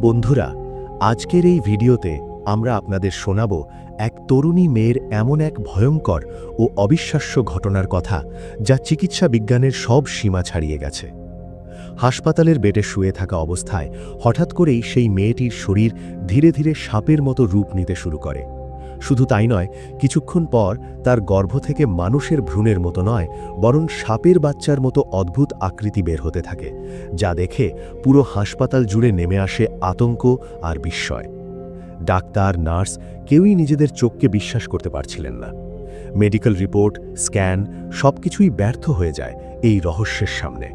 বন্ধুরা, আজকের এই ভিডিওতে আমরা আপনাদের শোনাব এক তরুণী মেয়ের এমন এক ভয়ঙ্কর ও অবিশ্বাস্য ঘটনার কথা যা চিকিৎসা বিজ্ঞানের সব সীমা ছাড়িয়ে গেছে। হাসপাতালের বেডে শুয়ে থাকা অবস্থায় হঠাৎ করেই সেই মেয়েটির শরীর ধীরে ধীরে সাপের মতো রূপ নিতে শুরু করে। শুধু তাই নয়, কিছুক্ষণ পর তার গর্ভ থেকে মানুষের ভ্রূণের মতো নয়, বরং সাপের বাচ্চার মতো অদ্ভুত আকৃতি বের হতে থাকে, যা দেখে পুরো হাসপাতাল জুড়ে নেমে আসে আতঙ্ক আর বিস্ময়। ডাক্তার, নার্স কেউই নিজেদের চোখকে বিশ্বাস করতে পারছিলেন না। মেডিকেল রিপোর্ট, স্ক্যান সবকিছুই ব্যর্থ হয়ে যায় এই রহস্যের সামনে।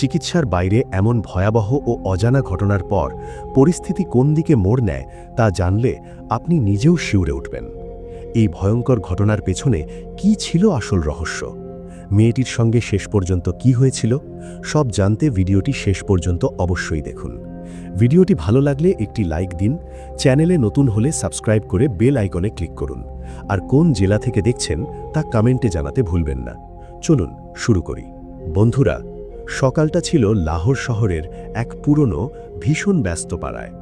চিকিৎসার বাইরে এমন ভয়াবহ ও অজানা ঘটনার পর পরিস্থিতি কোন দিকে মোড় নেয় তা জানলে আপনি নিজেও শিউরে উঠবেন। এই ভয়ঙ্কর ঘটনার পেছনে কি ছিল আসল রহস্য? মেয়েটির সঙ্গে শেষ পর্যন্ত কি হয়েছিল? সব জানতে ভিডিওটি শেষ পর্যন্ত অবশ্যই দেখুন। ভিডিওটি ভালো লাগলে একটি লাইক দিন, চ্যানেলে নতুন হলে সাবস্ক্রাইব করে বেল আইকনে ক্লিক করুন। আর কোন জেলা থেকে দেখছেন তা কমেন্টে জানাতে ভুলবেন না। চলুন শুরু করি। বন্ধুরা সকালটা ছিল লাহোর শহরের এক পুরনো, ভীষণ ব্যস্ত পাড়ায়,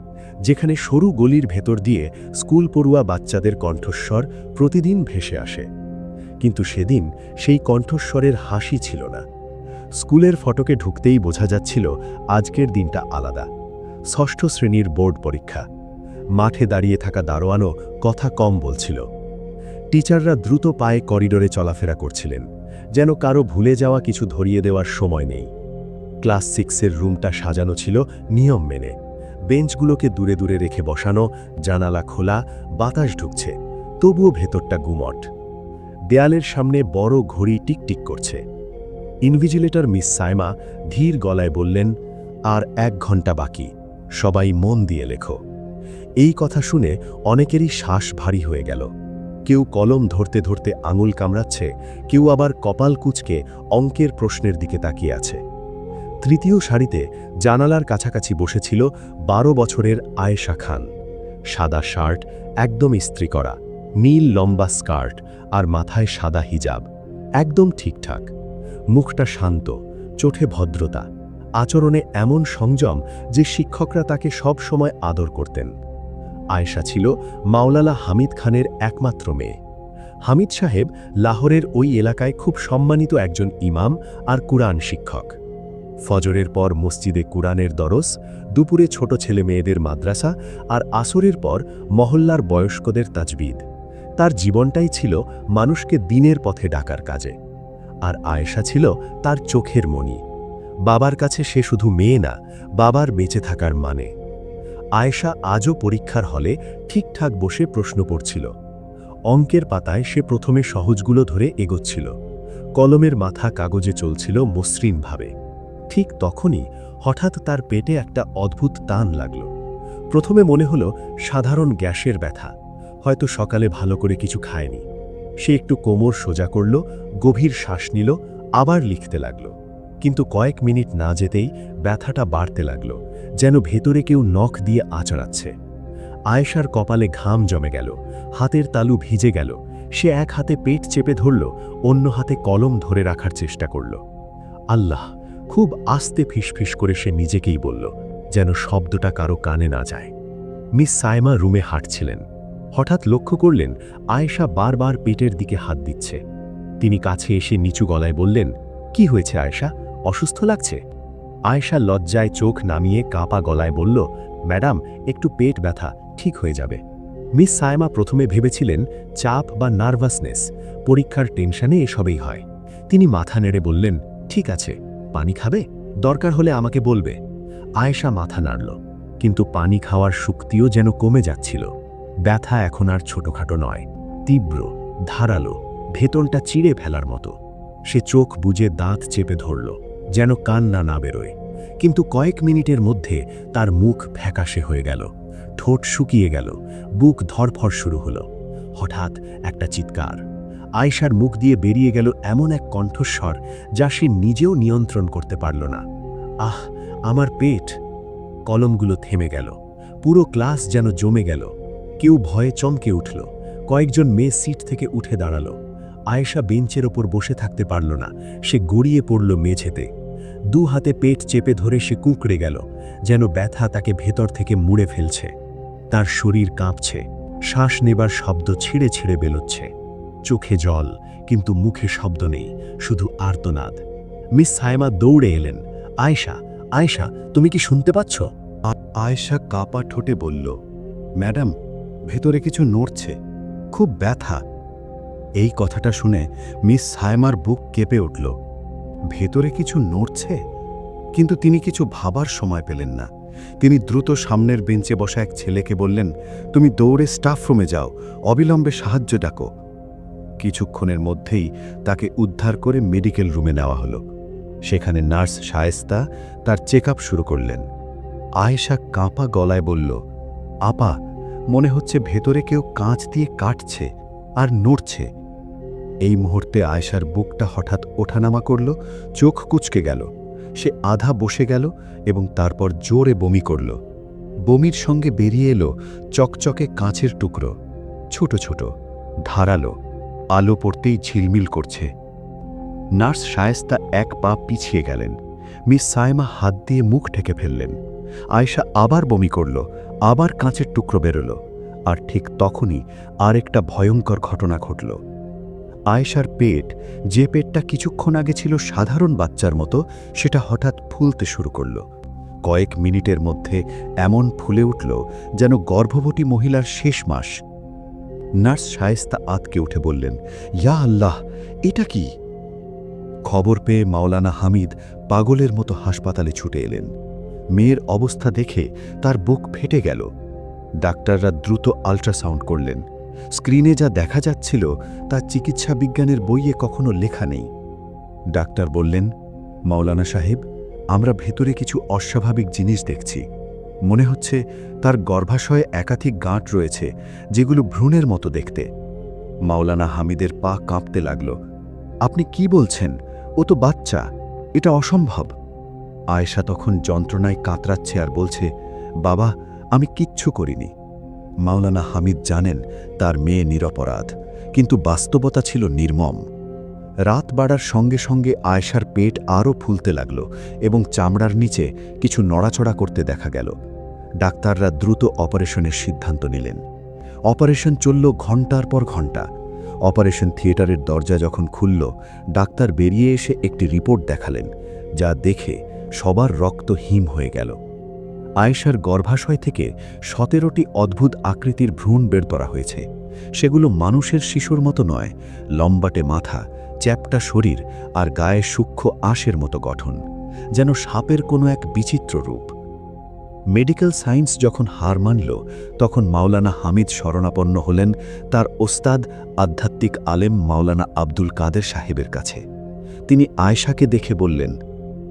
যেখানে সরু গলির ভেতর দিয়ে স্কুল পড়ুয়া বাচ্চাদের কণ্ঠস্বর প্রতিদিন ভেসে আসে। কিন্তু সেদিন সেই কণ্ঠস্বরের হাসি ছিল না। স্কুলের ফটকে ঢুকতেই বোঝা যাচ্ছিল আজকের দিনটা আলাদা। ষষ্ঠ শ্রেণির বোর্ড পরীক্ষা। মাঠে দাঁড়িয়ে থাকা দারোয়ানও কথা কম বলছিল। টিচাররা দ্রুত পায়ে করিডোরে চলাফেরা করছিলেন, যেন কারও ভুলে যাওয়া কিছু ধরিয়ে দেওয়ার সময় নেই। ক্লাস সিক্সের রুমটা সাজানো ছিল নিয়ম মেনে। বেঞ্চগুলোকে দূরে দূরে রেখে বসানো, জানালা খোলা, বাতাস ঢুকছে, তবুও ভেতরটা গুমট। দেয়ালের সামনে বড় ঘড়ি টিকটিক করছে। ইনভিজিলেটর মিস সাইমা ধীর গলায় বললেন, আর এক ঘণ্টা বাকি, সবাই মন দিয়ে লেখো। এই কথা শুনে অনেকেরই শ্বাস ভারী হয়ে গেল। কেউ কলম ধরতে ধরতে আঙুল কামড়াচ্ছে, কেউ আবার কপাল কুচকে অঙ্কের প্রশ্নের দিকে তাকিয়ে আছে। তৃতীয় সারিতে জানালার কাছাকাছি বসেছিল বারো বছরের আয়েশা খান। সাদা শার্ট, একদম ইস্ত্রি করা, নীল লম্বা স্কার্ট আর মাথায় সাদা হিজাব, একদম ঠিকঠাক। মুখটা শান্ত, চোখে ভদ্রতা, আচরণে এমন সংযম যে শিক্ষকরা তাকে সব সময় আদর করতেন। আয়েশা ছিল মাওলালা হামিদ খানের একমাত্র মেয়ে। হামিদ সাহেব লাহোরের ওই এলাকায় খুব সম্মানিত একজন ইমাম আর কুরআন শিক্ষক। ফজরের পর মসজিদে কুরআনের দরস, দুপুরে ছোট ছেলে মেয়েদের মাদ্রাসা আর আসরের পর মহল্লার বয়স্কদের তাজবিদ। তার জীবনটাই ছিল মানুষকে দিনের পথে ডাকার কাজে। আর আয়েশা ছিল তার চোখের মণি। বাবার কাছে সে শুধু মেয়ে না, বাবার বেঁচে থাকার মানে। আয়েশা আজও পরীক্ষার হলে ঠিকঠাক বসে প্রশ্ন পড়ছিল। অঙ্কের পাতায় সে প্রথমে সহজগুলো ধরে এগোচ্ছিল। কলমের মাথা কাগজে চলছিল মসৃণভাবে। ঠিক তখনই হঠাৎ তার পেটে একটা অদ্ভুত টান লাগল। প্রথমে মনে হলো সাধারণ গ্যাসের ব্যথা, হয়তো সকালে ভালো করে কিছু খায়নি। সে একটু কোমর সোজা করল, গভীর শ্বাস নিল, আবার লিখতে লাগল। কিন্তু কয়েক মিনিট না যেতেই ব্যথাটা বাড়তে লাগল, যেন ভেতরে কেউ নখ দিয়ে আচড়াচ্ছে। আয়েশার কপালে ঘাম জমে গেল, হাতের তালু ভিজে গেল, সে এক হাতে পেট চেপে ধরল, অন্য হাতে কলম ধরে রাখার চেষ্টা করল। আল্লাহ! খুব আস্তে ফিসফিস করে সে নিজেকেই বলল, যেন শব্দটা কারও কানে না যায়। মিস সাইমা রুমে হাঁটছিলেন। হঠাৎ লক্ষ্য করলেন, আয়েশা বারবার পেটের দিকে হাত দিচ্ছে। তিনি কাছে এসে নিচু গলায় বললেন, কি হয়েছে আয়েশা? অসুস্থ লাগছে? আয়েশা লজ্জায় চোখ নামিয়ে কাঁপা গলায় বলল, ম্যাডাম, একটু পেট ব্যথা, ঠিক হয়ে যাবে। মিস সায়মা প্রথমে ভেবেছিলেন, চাপ বা নার্ভাসনেস, পরীক্ষার টেনশনে এসবেই হয়। তিনি মাথা নেড়ে বললেন, ঠিক আছে। পানি খাবে? দরকার হলে আমাকে বলবে। আয়েশা মাথা নাড়ল, কিন্তু পানি খাওয়ার শক্তিও যেন কমে যাচ্ছিল। ব্যথা এখন আর ছোটখাটো নয়, তীব্র, ধারালো ভেতনটা চিড়ে ফেলার মতো। সে চোখ বুজে দাঁত চেপে ধরল, যেন কান্না না বেরোয়। কিন্তু কয়েক মিনিটের মধ্যে তার মুখ ফ্যাকাশে হয়ে গেল, ঠোঁট শুকিয়ে গেল, বুক ধরফর শুরু হলো। হঠাৎ একটা চিৎকার। আয়সার মুখ দিয়ে বেরিয়ে গেল এমন এক কণ্ঠস্বর যা সে নিজেও নিয়ন্ত্রণ করতে পারল না। আহ, আমার পেট। কলমগুলো থেমে গেল। পুরো ক্লাস যেন জমে গেল। কেউ ভয়ে চমকে উঠল। কয়েকজন মেয়ে সিট থেকে উঠে দাঁড়াল। আয়েশা বেঞ্চের ওপর বসে থাকতে পারল না। সে গড়িয়ে পড়ল মেঝেতে। দু হাতে পেট চেপে ধরে সে কুঁকড়ে গেল, যেন ব্যথা তাকে ভেতর থেকে মুড়ে ফেলছে। তার শরীর কাঁপছে। শ্বাস নেবার শব্দ ছিঁড়ে ছিঁড়ে বেরোচ্ছে। চোখে জল, কিন্তু মুখে শব্দ নেই, শুধু আর্তনাদ। মিস সায়মা দৌড়ে এলেন। আয়শা আয়শা, তুমি কি শুনতে পাচ্ছ? আয়শা কাপা ঠোঁটে বলল, ম্যাডাম, ভেতরে কিছু নড়ছে, খুব ব্যথা। এই কথাটা শুনে মিস সায়মার বুক কেঁপে উঠল। ভেতরে কিছু নড়ছে? কিন্তু তিনি কিছু ভাবার সময় পেলেন না। তিনি দ্রুত সামনের বেঞ্চে বসা এক ছেলেকে বললেন, তুমি দৌড়ে স্টাফ রুমে যাও, অবিলম্বে সাহায্য ডাকো। কিছুক্ষণের মধ্যেই তাকে উদ্ধার করে মেডিকেল রুমে নেওয়া হলো। সেখানে নার্স শায়েস্তা তার চেক শুরু করলেন। আয়েশা কাঁপা গলায় বলল, আপা, মনে হচ্ছে ভেতরে কেউ কাঁচ দিয়ে কাটছে আর নড়ছে। এই মুহূর্তে আয়েশার বুকটা হঠাৎ ওঠানামা করল, চোখ কুচকে গেল। সে আধা বসে গেল এবং তারপর জোরে বমি করল। বমির সঙ্গে বেরিয়ে এলো চকচকে কাঁচের টুকরো, ছোট ছোট, ধারালো। আলো পড়তেই ঝিলমিল করছে। নার্স শায়েস্তা এক পা পিছিয়ে গেলেন। মিস সায়মা হাত দিয়ে মুখ ঢেকে ফেললেন। আয়েশা আবার বমি করল, আবার কাঁচের টুকরো বেরোল। আর ঠিক তখনই আরেকটা ভয়ঙ্কর ঘটনা ঘটল। আয়েশার পেট, যে পেটটা কিছুক্ষণ আগে ছিল সাধারণ বাচ্চার মতো, সেটা হঠাৎ ফুলতে শুরু করল। কয়েক মিনিটের মধ্যে এমন ফুলে উঠল যেন গর্ভবতী মহিলার শেষ মাস। নার্স শায়েস্তা আতকে উঠে বললেন, ইয়া আল্লাহ, এটা কি? খবর পেয়ে মাওলানা হামিদ পাগলের মতো হাসপাতালে ছুটে এলেন। মেয়ের অবস্থা দেখে তার বুক ফেটে গেল। ডাক্তাররা দ্রুত আল্ট্রাসাউন্ড করলেন। স্ক্রিনে যা দেখা যাচ্ছিল তা চিকিৎসা বিজ্ঞানের বইয়ে কখনো লেখা নেই। ডাক্তার বললেন, মাওলানা সাহেব, আমরা ভেতরে কিছু অস্বাভাবিক জিনিস দেখছি। মনে হচ্ছে তার গর্ভাশয়ে একাধিক গাঁট রয়েছে, যেগুলো ভ্রূণের মতো দেখতে। মাওলানা হামিদের পা কাঁপতে লাগল। আপনি কি বলছেন? ও তো বাচ্চা, এটা অসম্ভব। আয়েশা তখন যন্ত্রণায় কাতরাচ্ছে আর বলছে, বাবা, আমি কিচ্ছু করিনি। মাওলানা হামিদ জানেন তার মেয়ে নিরপরাধ, কিন্তু বাস্তবতা ছিল নির্মম। রাত বাড়ার সঙ্গে সঙ্গে আয়েশার পেট আরও ফুলতে লাগল এবং চামড়ার নিচে কিছু নড়াচড়া করতে দেখা গেল। ডাক্তাররা দ্রুত অপারেশনের সিদ্ধান্ত নিলেন। অপারেশন চলল ঘণ্টার পর ঘণ্টা অপারেশন থিয়েটারের দরজা যখন খুলল, ডাক্তার বেরিয়ে এসে একটি রিপোর্ট দেখালেন, যা দেখে সবার রক্ত হিম হয়ে গেল। আয়েশার গর্ভাশয় থেকে সতেরোটি অদ্ভুত আকৃতির ভ্রূণ বের করা হয়েছে। সেগুলো মানুষের শিশুর মতো নয়, লম্বাটে মাথা চ্যাপটা শরীর আর গায়ে সূক্ষ্ম আঁশের মতো গঠন, যেন সাপের কোনো এক বিচিত্র রূপ। মেডিকেল সায়েন্স যখন হার মানল, তখন মাওলানা হামিদ শরণাপন্ন হলেন তার ওস্তাদ আধ্যাত্মিক আলেম মাওলানা আব্দুল কাদের সাহেবের কাছে। তিনি আয়শাকে দেখে বললেন,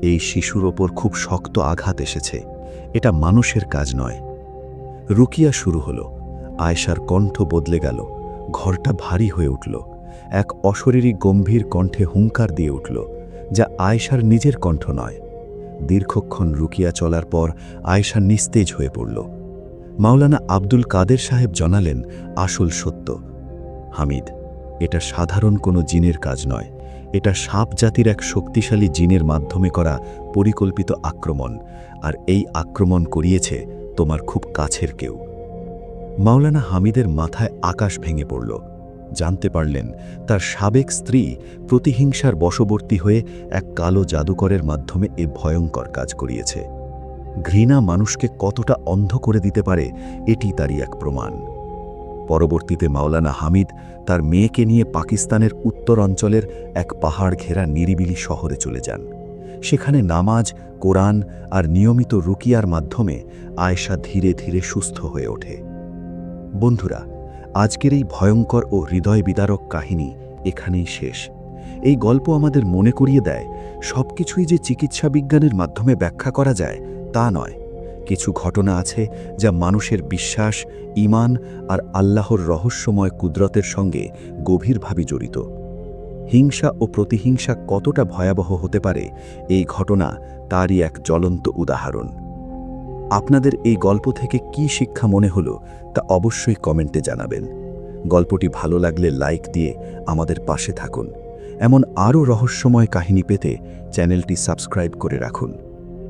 এই শিশুর ওপর খুব শক্ত আঘাত এসেছে, এটা মানুষের কাজ নয়। রুকিয়া শুরু হলো, আয়শার কণ্ঠ বদলে গেল, ঘরটা ভারী হয়ে উঠল। এক অশরীরী গম্ভীর কণ্ঠে হুঙ্কার দিয়ে উঠল, যা আয়শার নিজের কণ্ঠ নয়। দীর্ঘক্ষণ রুকিয়া চলার পর আয়শা নিস্তেজ হয়ে পড়ল। মাওলানা আব্দুল কাদের সাহেব জানালেন, আসল সত্য। হামিদ, এটা সাধারণ কোনো জিনের কাজ নয়। এটা সাপ জাতির এক শক্তিশালী জিনের মাধ্যমে করা পরিকল্পিত আক্রমণ, আর এই আক্রমণ করিয়েছে তোমার খুব কাছের কেউ। মাওলানা হামিদের মাথায় আকাশ ভেঙে পড়ল। জানতে পারলেন, তার সাবেক স্ত্রী প্রতিহিংসার বশবর্তী হয়ে এক কালো জাদুকরের মাধ্যমে এ ভয়ঙ্কর কাজ করিয়েছে। ঘৃণা মানুষকে কতটা অন্ধ করে দিতে পারে, এটি তারই এক প্রমাণ। পরবর্তীতে মাওলানা হামিদ তার মেয়েকে নিয়ে পাকিস্তানের উত্তর অঞ্চলের এক পাহাড় ঘেরা নিরিবিলি শহরে চলে যান। সেখানে নামাজ, কোরআন আর নিয়মিত রুকিয়ার মাধ্যমে আয়েশা ধীরে ধীরে সুস্থ হয়ে ওঠে। বন্ধুরা আজকের এই ভয়ঙ্কর ও হৃদয় বিদারক কাহিনী এখানেই শেষ। এই গল্প আমাদের মনে করিয়ে দেয়, সবকিছুই যে চিকিৎসা বিজ্ঞানের মাধ্যমে ব্যাখ্যা করা যায় তা নয়। কিছু ঘটনা আছে যা মানুষের বিশ্বাস ইমান আর আল্লাহর রহস্যময় কুদরতের সঙ্গে গভীরভাবে জড়িত। হিংসা ও প্রতিহিংসা কতটা ভয়াবহ হতে পারে, এই ঘটনা তারই এক জ্বলন্ত উদাহরণ। আপনাদের এই গল্প থেকে কি শিক্ষা মনে হলো তা অবশ্যই কমেন্টে জানাবেন। গল্পটি ভালো লাগলে লাইক দিয়ে আমাদের পাশে থাকুন। এমন আরও রহস্যময় কাহিনী পেতে চ্যানেলটি সাবস্ক্রাইব করে রাখুন।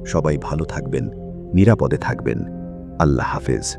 সবাই ভালো থাকবেন, নিরাপদে থাকবেন। আল্লাহ হাফেজ।